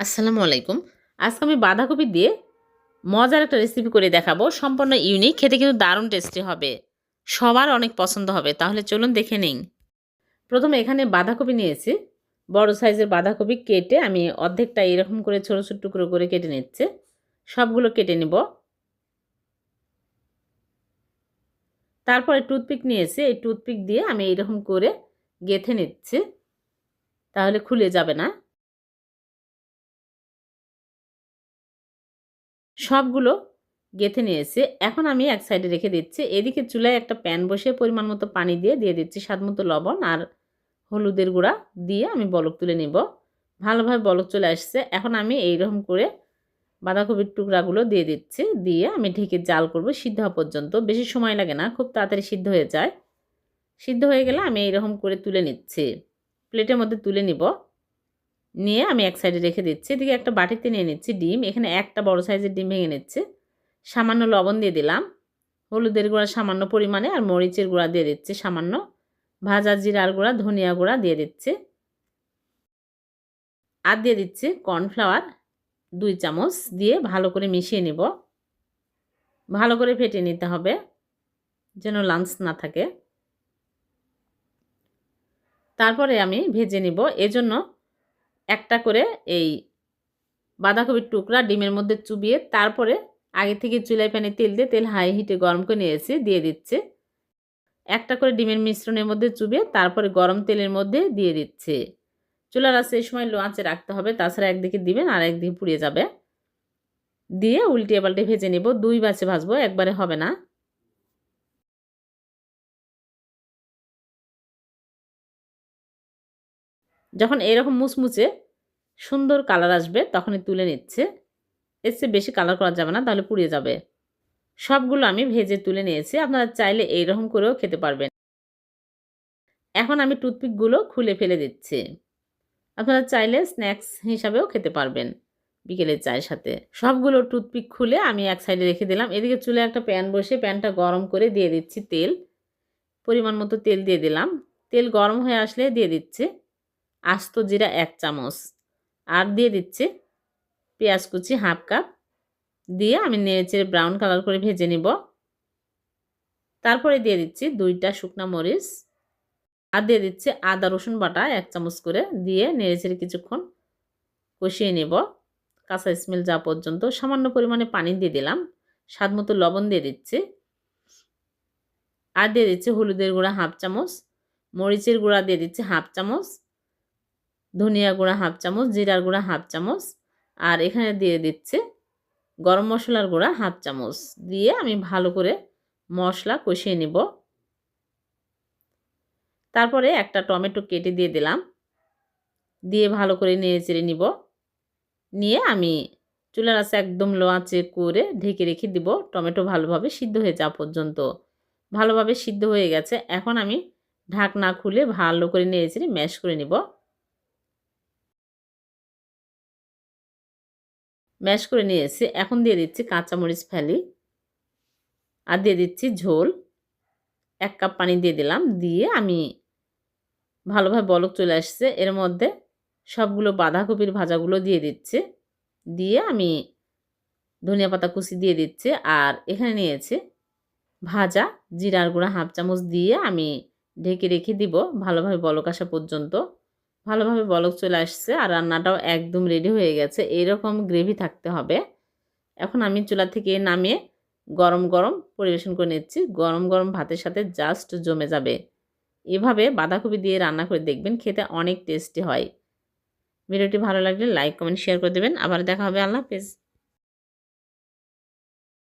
আসসালামু আলাইকুম। আজকে আমি বাঁধাকপি দিয়ে মজার একটা রেসিপি করে দেখাবো। সম্পূর্ণ ইউনিক খেতে কিন্তু দারুণ টেস্টি হবে। সবার অনেক পছন্দ হবে। তাহলে চলুন দেখে নিন প্রথমে এখানে বাঁধাকপি নিয়েছি। বড় সাইজের বাঁধাকপি কেটে আমি অর্ধেকটা এরকম করে ছোটো ছোটো টুকরো করে কেটে নিচ্ছে। সবগুলো কেটে নেব। তারপরে টুথপিক নিয়েছি। এই টুথপিক দিয়ে আমি এরকম করে গেথে নিচ্ছি। তাহলে খুলে যাবে না। সবগুলো গেথে নিয়েছে। এখন আমি এক সাইডে রেখে দিচ্ছি। এদিকে চুলায় একটা প্যান বসে পরিমাণ মতো পানি দিয়ে দিয়ে দিচ্ছি স্বাদ মতো লবণ আর হলুদের গুঁড়া দিয়ে আমি বলক তুলে নিব। ভালোভাবে বলক চলে আসছে। এখন আমি এইরকম করে বাঁধাকপির টুকরাগুলো দিয়ে দিচ্ছি। দিয়ে আমি ঢেকে জাল করব সিদ্ধ হওয়া পর্যন্ত। বেশি সময় লাগে না, খুব তাড়াতাড়ি সিদ্ধ হয়ে যায়। সিদ্ধ হয়ে গেলে আমি এইরকম করে তুলে নিচ্ছি। প্লেটের মধ্যে তুলে নিব। নিয়ে আমি এক সাইডে রেখে দিচ্ছি। এদিকে একটা বাটিতে নিয়ে নিচ্ছি ডিম। এখানে একটা বড় সাইজের ডিম ভেঙে নিচ্ছে। সামান্য লবণ দিয়ে দিলাম। হলুদের গুঁড়া সামান্য পরিমাণে আর মরিচের গুঁড়া দিয়ে দিচ্ছে সামান্য। ভাজা জিরার গুঁড়া, ধনিয়া গুঁড়া দিয়ে দিচ্ছে। আর দিয়ে দিচ্ছি কর্নফ্লাওয়ার দুই চামচ দিয়ে ভালো করে মিশিয়ে নেব। ভালো করে ফেটে নিতে হবে যেন লাঞ্চ না থাকে। তারপরে আমি ভেজে নিব। এজন্য একটা করে এই বাঁধাকপির টুকরা ডিমের মধ্যে চুবিয়ে তারপরে আগে থেকে চুলাই প্যানে তেল দিয়ে তেল হাই হিটে গরম করে নিয়েছি, দিয়ে দিচ্ছে। একটা করে ডিমের মিশ্রণের মধ্যে চুবিয়ে তারপরে গরম তেলের মধ্যে দিয়ে দিচ্ছে। চুলার আছে এই সময় লো রাখতে হবে, তাছাড়া একদিকে দিবেন আর একদিকে পুড়িয়ে যাবে। দিয়ে উল্টে পাল্টে ভেজে নেব, দুই বাছে ভাজবো, একবারে হবে না। যখন এরকম মুচমুচে সুন্দর কালার আসবে, তখনই তুলে নিচ্ছে। এর চেয়ে বেশি কালার করা যাবে না, তাহলে পুড়িয়ে যাবে। সবগুলো আমি ভেজে তুলে নিয়েছি, আপনারা চাইলে এইরকম করেও খেতে পারবেন। এখন আমি টুথপিকগুলো খুলে ফেলে দিচ্ছি। আপনারা চাইলে স্ন্যাক্স হিসাবেও খেতে পারবেন বিকেলের চায়ের সাথে। সবগুলো টুথপিক খুলে আমি এক সাইডে রেখে দিলাম। এদিকে চুলে একটা প্যান বসে প্যানটা গরম করে দিয়ে দিচ্ছি তেল। পরিমাণ মতো তেল দিয়ে দিলাম। তেল গরম হয়ে আসলে দিয়ে দিচ্ছি। আস্ত জিরা এক চামচ। আর দিয়ে দিচ্ছি পেঁয়াজ কুচি হাফ কাপ। দিয়ে আমি নেড়েচেড়ে ব্রাউন কালার করে ভেজে নিব। তারপরে দিয়ে দিচ্ছি দুইটা শুকনা মরিচ। আর দিয়ে দিচ্ছি আদা রসুন বাটা এক চামচ করে। দিয়ে নেড়েচেড়ে কিছুক্ষণ কষিয়ে নেব। কাঁচা স্মেল যা পর্যন্ত সামান্য পরিমাণে পানি দিয়ে দিলাম। স্বাদ মতো লবণ দিয়ে দিচ্ছি। আর দিয়ে দিচ্ছি হলুদের গুঁড়া হাফ চামচ। মরিচের গুঁড়া দিয়ে দিচ্ছি হাফ চামচ। ধনিয়া গুঁড়া হাফ চামচ, জিরার গুঁড়া হাফ চামচ, আর এখানে দিয়ে দিচ্ছে গরম মশলার গুঁড়া হাফ চামচ। দিয়ে আমি ভালো করে মশলা কষিয়ে নিব। তারপরে একটা টমেটো কেটে দিয়ে দিলাম। দিয়ে ভালো করে নেড়ে চেড়ে নিব। নিয়ে আমি চুলার আছে একদম লো আঁচে করে ঢেকে রেখে দিব। টমেটো ভালোভাবে সিদ্ধ হয়ে যাওয়া পর্যন্ত। ভালোভাবে সিদ্ধ হয়ে গেছে। এখন আমি ঢাকনা খুলে ভালো করে নেড়ে চেড়ে ম্যাশ করে নিব। ম্যাশ করে নিয়ে এসে এখন দিয়ে দিচ্ছি কাঁচামরিচ ফেলি আর দিয়ে দিচ্ছি ঝোল। এক কাপ পানি দিয়ে দিলাম। দিয়ে আমি ভালোভাবে বলক চলে আসছে। এর মধ্যে সবগুলো বাঁধাকপির ভাজাগুলো দিয়ে দিচ্ছে। দিয়ে আমি ধনিয়া পাতা কুচি দিয়ে দিচ্ছে। আর এখানে নিয়েছে ভাজা জিরার গুঁড়া হাফ চামচ দিয়ে আমি ঢেকে রেখে দিব। ভালোভাবে বলক আসা পর্যন্ত। ভালোভাবে বলক চলে আসছে আর রান্নাটাও একদম রেডি হয়ে গেছে। এরকম গ্রেভি থাকতে হবে। এখন আমি চুলা থেকে নামিয়ে গরম গরম পরিবেশন করে নিচ্ছি। গরম গরম ভাতের সাথে জাস্ট জমে যাবে। এভাবে বাঁধাকপি দিয়ে রান্না করে দেখবেন খেতে অনেক টেস্টি হয়। ভিডিওটি ভালো লাগলে লাইক কমেন্ট শেয়ার করে দেবেন। আবার দেখা হবে। আল্লাহ হাফেজ।